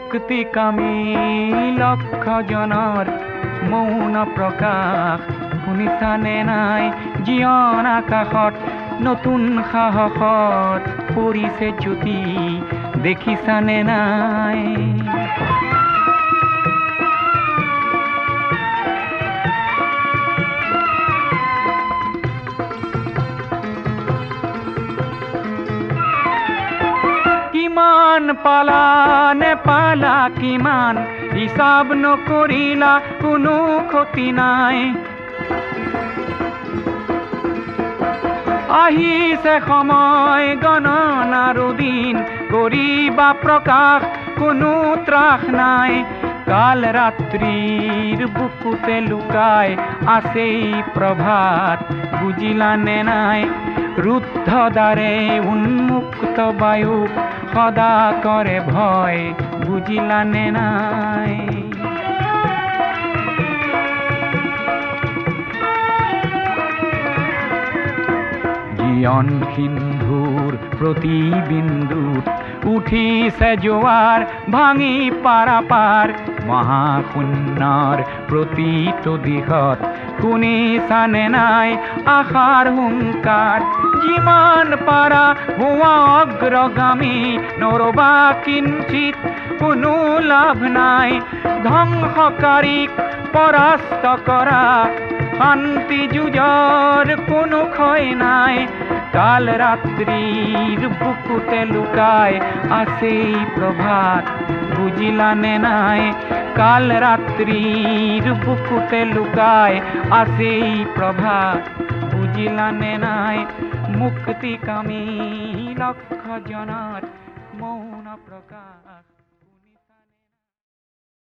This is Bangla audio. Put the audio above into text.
মুক্তিকামী লক্ষ জনৰ মৌন প্ৰকাশ। শুনিছানে নাই? জীৱন আকাশত নতুন সাহসত পৰিছে জ্যোতি। দেখিছানে নাই? কিমান পালা নে পালা কিমান হিচাপ নকৰিলা কোনো ক্ষতি নাই। আহিছে সময় গণনাৰো দিন কৰিবা প্ৰকাশ কোনো ত্ৰাস নাই। কাল ৰাত্ৰিৰ বুকুতে লুকাই আছেই প্ৰভাত বুজিলানে নাই। ৰুদ্ধ দ্বাৰে উন্মুক্ত বায়ুক সদা কৰে ভয় বুজিলানে নাই জীৱন সিন্ধুৰ প্ৰতি বিন্দুত উঠিছে জোৱাৰ ভাঙি পাৰাপাৰ মহাশূন্যৰ প্ৰতিটো দিশত শুনিছানে নাই আশাৰ হুংকাৰ যিমান পাৰা হোৱা অগ্ৰগামী নৰবা কিঞ্চিত কোনো লাভ নাই। ধ্বংসকাৰীক পৰাস্ত কৰা শান্তি যুঁজৰ কোনো ক্ষয় নাই। কাল ৰাত্ৰিৰ বুকুতে লুকাই আছেই প্ৰভাত বুজিলানে নাই কাল ৰাত্ৰিৰ বুকুতে লুকাই আছেই প্ৰভাত বুজিলানে নাই মুক্তিকামী লক্ষ জনার মৌন প্ৰকাশ